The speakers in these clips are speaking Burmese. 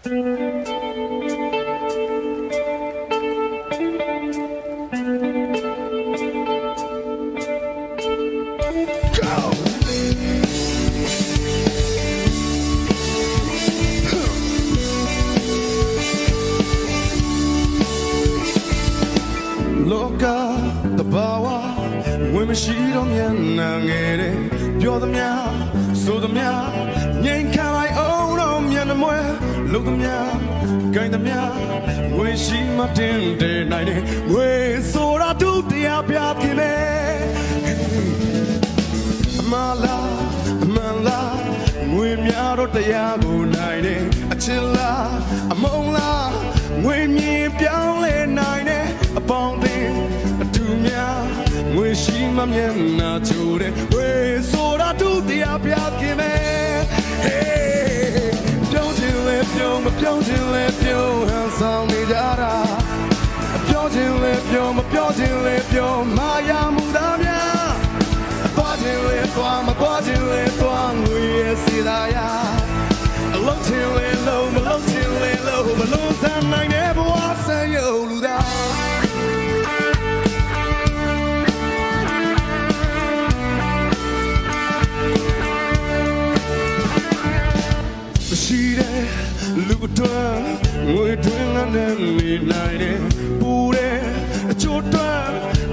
လောကတဘာဝဝင်မရှိတော့မျက်နှာငယ်တဲ့ပြောသမျှဆိုသမျှငြိမ်ခံလိုက်အောင်တော့မျက်နှာမွဲ လုံသမျှဂိုင်းသမျှငွေရှိမှတင်တဲ့နိုင်တဲ့ငွေဆိုတာဒုတရားပြပြနေအမလာအမန်လာငွေများတော့တရားကိုနိုင်တယ်အချစ်လားအမုံလားငွေမြင်ပြောင်းလဲနိုင်တယ်အပေါင်းအသင်းအတူများငွေရှိမှမျက်နှာချိုးတယ် လဲပြောင်းမာယာမှုသားများသွားခြင်းလေသွားမသွားခြင်းလေသွားငွေရဲ့စီသာယာအလုံးချင်းလေလုံးမလုံးချင်းလေလုံးမလုံးစမ်းနိုင်တဲ့ဘဝဆန်းရုပ်လူသားမရှိတဲ့လူတွေငွေတွင်နဲ့နေနိုင်တယ်ပူတဲ့အ ချို့တွေ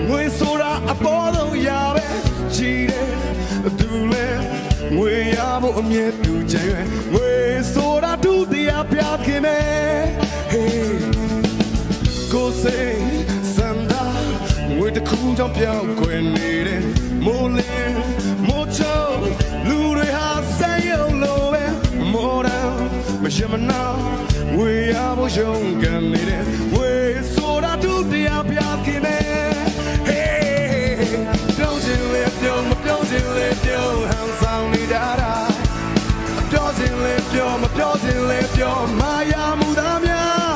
ငွေဆိုတာအပေါ်ဆုံးရပဲရှိတယ်သူလဲငွေရဖို့အမြဲတူချင်ရွယ်ငွေဆိုတာသူတရားပြခင်မဲ Hey ကိုစိတ်စံတာငွေတစ်ခုကြောင့်ပြောင်းခွင်နေတယ်မိုးလင်းမိုးချုံလူတွေဟာစိတ်ရုံလို့ပဲမော်ဒန်မရှိမနာငွေရဖို့ရုံကန်နေတယ် ပြောင်းမပြောချင်လေပြောင်းမာယာမှုသားများ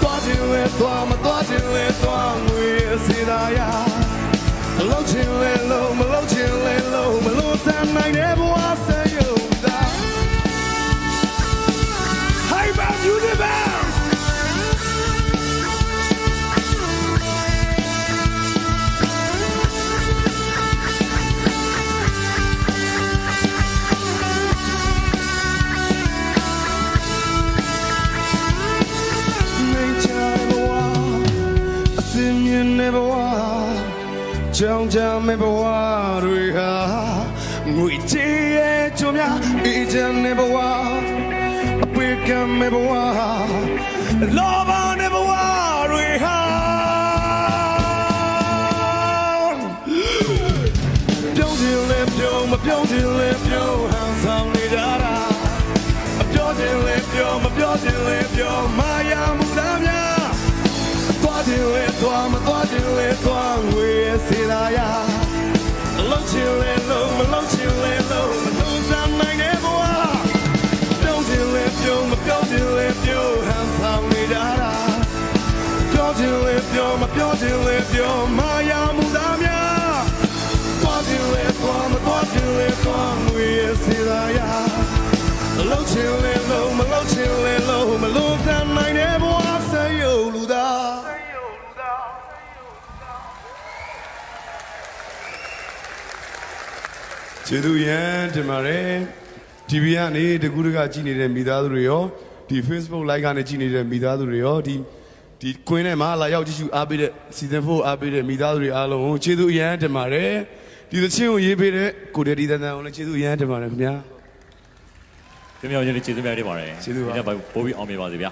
သွားခြင်းလေသွားမသွားခြင်းလေသွားငွေအစီသာယာမလုံးခြင်းလေလုံး အစင်းမြင်နေဘဝကြောင်ကြမဲ့ဘဝတွေဟာငွေချေရဲ့ကြုံများအေးချမ်းနေဘဝအပွေကံမဲ့ဘဝလောဘနေဘဝတွေဟာပြောင်းချင်လဲပြောင်းမပြောင်းချင် ခြင်းလေလုံးမလုံးခြင်းလေလုံးမလုံး ကျေးဇူးရန်တင်ပါတယ် TV ကနေတကူတကကြည့်နေတဲ့မိသားစုတွေရောဒီ Facebook Live ကနေကြည့်နေတဲ့မိသားစုတွေရောဒီဒီကွင်းထဲမှာလာရောက်ကြည့်ရှုအားပေးတဲ့ Season 4အားပေးတဲ့မိသားစုတွေအားလုံးကိုကျေးဇူးအရန်တင်ပါတယ်ဒီသချင်းကိုရေးပေးတဲ့ကိုတေဒီတန်တန်ကိုလည်းကျေးဇူးအရန်တင်ပါတယ်ခင်ဗျာ ခင်ဗျားတို့ကျေးဇူးများတင်ပါတယ်ကျေးဇူးပါဒီနေ့ပို့ပြီးအောင်မြင်ပါစေဗျာ